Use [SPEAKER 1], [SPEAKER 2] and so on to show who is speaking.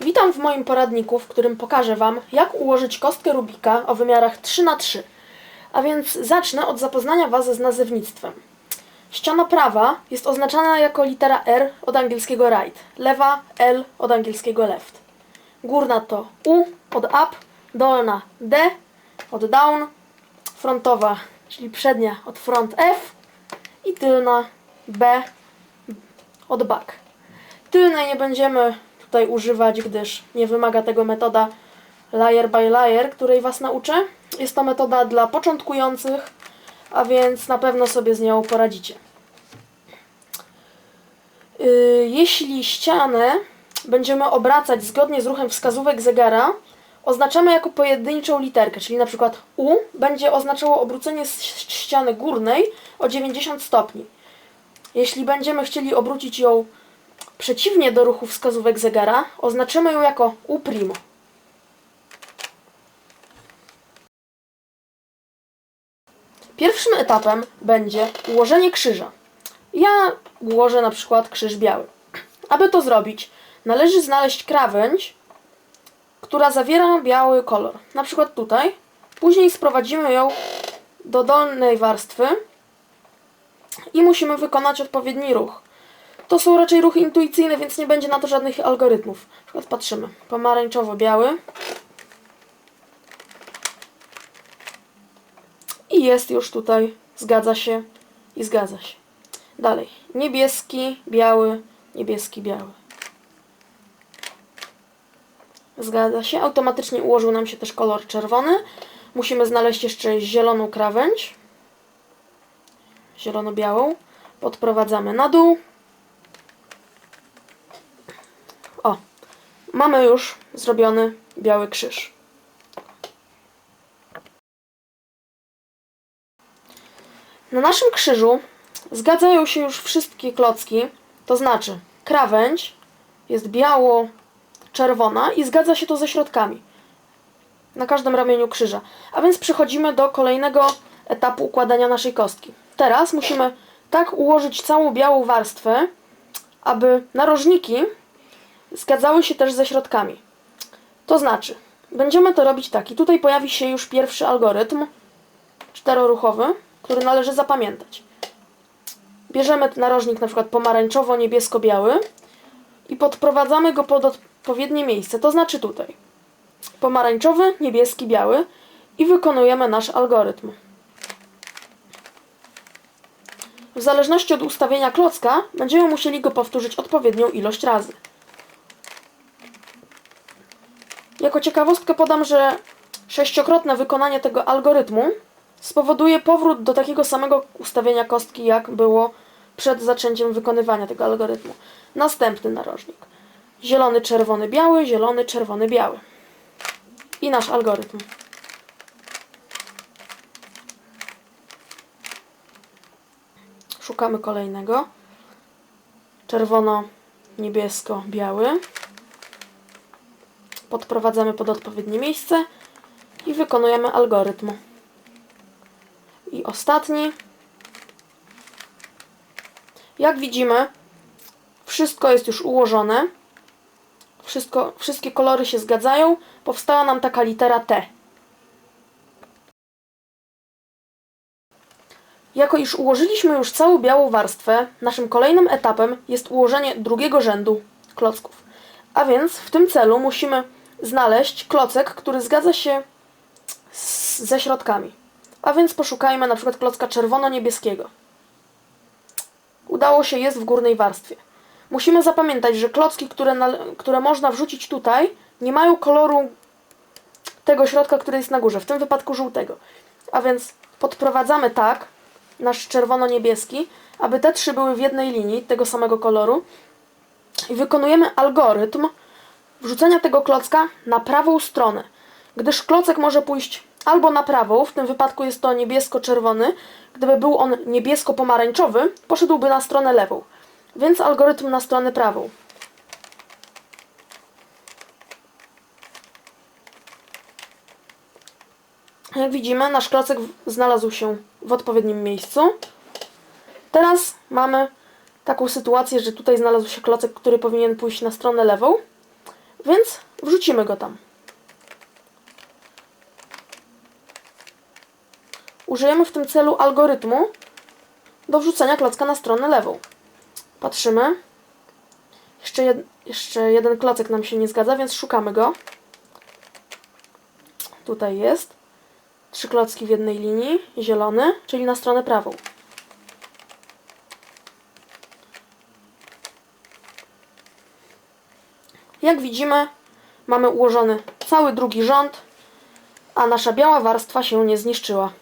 [SPEAKER 1] Witam w moim poradniku, w którym pokażę Wam, jak ułożyć kostkę Rubika o wymiarach 3x3. A więc zacznę od zapoznania Was z nazewnictwem. Ściana prawa jest oznaczana jako litera R od angielskiego right, lewa L od angielskiego left. Górna to U od up, dolna D od down, frontowa, czyli przednia od front F i tylna B od back. Tylnej nie będziemy tutaj używać, gdyż nie wymaga tego metoda layer by layer, której Was nauczę. Jest to metoda dla początkujących, a więc na pewno sobie z nią poradzicie. Yy, Jeśli ścianę będziemy obracać zgodnie z ruchem wskazówek zegara, oznaczamy jako pojedynczą literkę, czyli na przykład U będzie oznaczało obrócenie ściany górnej o 90 stopni. Jeśli będziemy chcieli obrócić ją przeciwnie do ruchu wskazówek zegara, oznaczymy ją jako U'. Pierwszym etapem będzie ułożenie krzyża. Ja ułożę na przykład krzyż biały. Aby to zrobić, należy znaleźć krawędź, która zawiera biały kolor. Na przykład tutaj. Później sprowadzimy ją do dolnej warstwy i musimy wykonać odpowiedni ruch. To są raczej ruchy intuicyjne, więc nie będzie na to żadnych algorytmów. Na przykład patrzymy. Pomarańczowo-biały. I jest już tutaj. Zgadza się i zgadza się. Dalej. Niebieski, biały, niebieski, biały. Zgadza się. Automatycznie ułożył nam się też kolor czerwony. Musimy znaleźć jeszcze zieloną krawędź. Zielono-białą. Podprowadzamy na dół. O, mamy już zrobiony biały krzyż. Na naszym krzyżu zgadzają się już wszystkie klocki, to znaczy krawędź jest biało-czerwona i zgadza się to ze środkami na każdym ramieniu krzyża. A więc przechodzimy do kolejnego etapu układania naszej kostki. Teraz musimy tak ułożyć całą białą warstwę, aby narożniki zgadzały się też ze środkami. To znaczy, będziemy to robić tak. I tutaj pojawi się już pierwszy algorytm czteroruchowy, który należy zapamiętać. Bierzemy narożnik na przykład pomarańczowo-niebiesko-biały i podprowadzamy go pod odpowiednie miejsce, to znaczy tutaj. Pomarańczowy, niebieski, biały i wykonujemy nasz algorytm. W zależności od ustawienia klocka będziemy musieli go powtórzyć odpowiednią ilość razy. Jako ciekawostkę podam, że sześciokrotne wykonanie tego algorytmu spowoduje powrót do takiego samego ustawienia kostki, jak było przed zaczęciem wykonywania tego algorytmu. Następny narożnik. Zielony, czerwony, biały, zielony, czerwony, biały. I nasz algorytm. Szukamy kolejnego. Czerwono, niebiesko, biały. Podprowadzamy pod odpowiednie miejsce i wykonujemy algorytm. I ostatni. Jak widzimy, wszystko jest już ułożone. Wszystko, wszystkie kolory się zgadzają. Powstała nam taka litera T. Jako iż ułożyliśmy już całą białą warstwę, naszym kolejnym etapem jest ułożenie drugiego rzędu klocków. A więc w tym celu musimy znaleźć klocek, który zgadza się z, ze środkami. A więc poszukajmy na przykład klocka czerwono-niebieskiego. Udało się, jest w górnej warstwie. Musimy zapamiętać, że klocki, które, nale- które można wrzucić tutaj, nie mają koloru tego środka, który jest na górze, w tym wypadku żółtego. A więc podprowadzamy tak nasz czerwono-niebieski, aby te trzy były w jednej linii tego samego koloru i wykonujemy algorytm wrzucenia tego klocka na prawą stronę, gdyż klocek może pójść albo na prawą, w tym wypadku jest to niebiesko-czerwony, gdyby był on niebiesko-pomarańczowy, poszedłby na stronę lewą, więc algorytm na stronę prawą. Jak widzimy, nasz klocek znalazł się w odpowiednim miejscu. Teraz mamy taką sytuację, że tutaj znalazł się klocek, który powinien pójść na stronę lewą. Więc wrzucimy go tam. Użyjemy w tym celu algorytmu do wrzucenia klocka na stronę lewą. Patrzymy. Jeszcze, jed, jeszcze jeden klocek nam się nie zgadza, więc szukamy go. Tutaj jest. Trzy klocki w jednej linii, zielony, czyli na stronę prawą. Jak widzimy, mamy ułożony cały drugi rząd, a nasza biała warstwa się nie zniszczyła.